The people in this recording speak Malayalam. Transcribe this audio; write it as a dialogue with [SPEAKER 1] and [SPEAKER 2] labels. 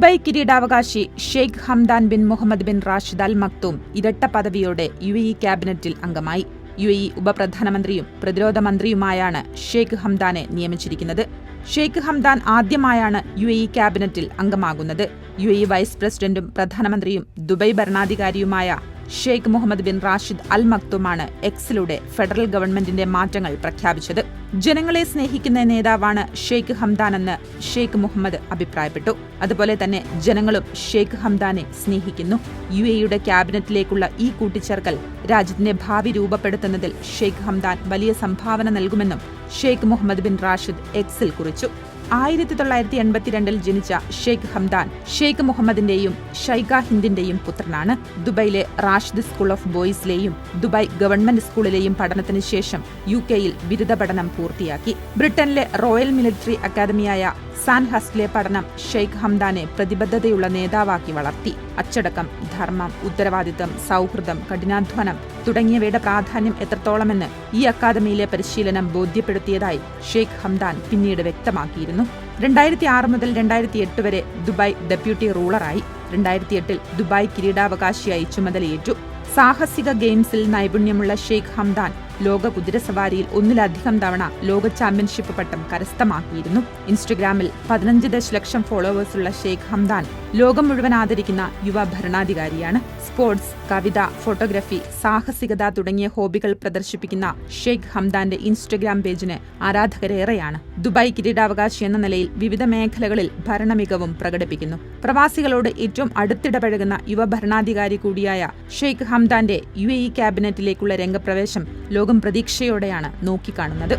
[SPEAKER 1] ദുബായ് കിരീടാവകാശി Sheikh Hamdan bin Mohammed bin Rashid Al Maktoum ഇരട്ട പദവിയോടെ യു എ ക്യാബിനറ്റിൽ അംഗമായി. യു എ ഉപപ്രധാനമന്ത്രിയും പ്രതിരോധ മന്ത്രിയുമായാണ് ഷെയ്ഖ് ഹംദാനെ നിയമിച്ചിരിക്കുന്നത്. ഷെയ്ഖ് ഹംദാൻ ആദ്യമായാണ് യു എ ക്യാബിനറ്റിൽ അംഗമാകുന്നത്. യു എ വൈസ് പ്രസിഡന്റും പ്രധാനമന്ത്രിയും Dubai ഭരണാധികാരിയുമായ Sheikh Mohammed bin Rashid Al മക്തുമാണ് എക്സിലൂടെ ഫെഡറൽ ഗവൺമെന്റിന്റെ മാറ്റങ്ങൾ പ്രഖ്യാപിച്ചത്. ജനങ്ങളെ സ്നേഹിക്കുന്ന നേതാവാണ് ഷെയ്ഖ് ഹംദാൻ എന്ന് ഷെയ്ഖ് മുഹമ്മദ് അഭിപ്രായപ്പെട്ടു. അതുപോലെ തന്നെ ജനങ്ങളും ഷെയ്ഖ് ഹംദാനെ സ്നേഹിക്കുന്നു. യു എയുടെ ക്യാബിനറ്റിലേക്കുള്ള ഈ കൂട്ടിച്ചേർക്കൽ രാജ്യത്തിന്റെ ഭാവി രൂപപ്പെടുത്തുന്നതിൽ ഷെയ്ഖ് ഹംദാൻ വലിയ സംഭാവന നൽകുമെന്നും ഷെയ്ഖ് മുഹമ്മദ് ബിൻ റാഷിദ് എക്സിൽ കുറിച്ചു. ആയിരത്തി തൊള്ളായിരത്തി എൺപത്തിരണ്ടിൽ ജനിച്ച ഷെയ്ഖ് ഹംദാൻ ഷെയ്ഖ് മുഹമ്മദിന്റെയും ഷൈഖ ഹിന്ദിന്റെയും പുത്രനാണ്. ദുബൈയിലെ റാഷിദ് സ്കൂൾ ഓഫ് ബോയ്സിലെയും ദുബായ് ഗവൺമെന്റ് സ്കൂളിലെയും പഠനത്തിന് ശേഷം യു കെയിൽ ബിരുദ പഠനം പൂർത്തിയാക്കി. ബ്രിട്ടനിലെ റോയൽ മിലിറ്ററി അക്കാദമിയായ സാൻ ഹസ്റ്റിലെ പഠനം ഷെയ്ഖ് ഹംദാനെ പ്രതിബദ്ധതയുള്ള നേതാവാക്കി വളർത്തി. അച്ചടക്കം ധർമ്മം ഉത്തരവാദിത്തം സൗഹൃദം കഠിനാധ്വാനം തുടങ്ങിയവയുടെ പ്രാധാന്യം എത്രത്തോളമെന്ന് ഈ അക്കാദമിയിലെ പരിശീലനം ബോധ്യപ്പെടുത്തിയതായി ഷെയ്ഖ് ഹംദാൻ പിന്നീട് വ്യക്തമാക്കിയിരുന്നു. രണ്ടായിരത്തി ആറ് മുതൽ രണ്ടായിരത്തി എട്ട് വരെ ദുബായ് ഡെപ്യൂട്ടി റൂളറായി. രണ്ടായിരത്തി എട്ടിൽ ദുബായ് കിരീടാവകാശിയായി ചുമതലയേറ്റു. സാഹസിക ഗെയിംസിൽ നൈപുണ്യമുള്ള ഷെയ്ഖ് ഹംദാൻ ലോക കുതിരസവാരിയിൽ ഒന്നിലധികം തവണ ലോക ചാമ്പ്യൻഷിപ്പ് പട്ടം കരസ്ഥമാക്കിയിരുന്നു. ഇൻസ്റ്റഗ്രാമിൽ പതിനഞ്ച് ദശലക്ഷം ഫോളോവേഴ്സുള്ള ഷെയ്ഖ് ഹംദാൻ ലോകം മുഴുവൻ ആദരിക്കുന്ന യുവ ഭരണാധികാരിയാണ്. സ്പോർട്സ് കവിത ഫോട്ടോഗ്രഫി സാഹസികത തുടങ്ങിയ ഹോബികൾ പ്രദർശിപ്പിക്കുന്ന ഷെയ്ഖ് ഹംദാന്റെ ഇൻസ്റ്റഗ്രാം പേജിന് ആരാധകരേറെയാണ്. ദുബായ് കിരീടാവകാശി എന്ന നിലയിൽ വിവിധ മേഖലകളിൽ ഭരണമികവും പ്രകടിപ്പിക്കുന്നു. പ്രവാസികളോട് ഏറ്റവും അടുത്തിടപഴകുന്ന യുവ ഭരണാധികാരി കൂടിയായ ഷെയ്ഖ് ഹംദാന്റെ യു എ ഇ ക്യാബിനറ്റിലേക്കുള്ള രംഗപ്രവേശം ലോകം പ്രതീക്ഷയോടെയാണ് നോക്കിക്കാണുന്നത്.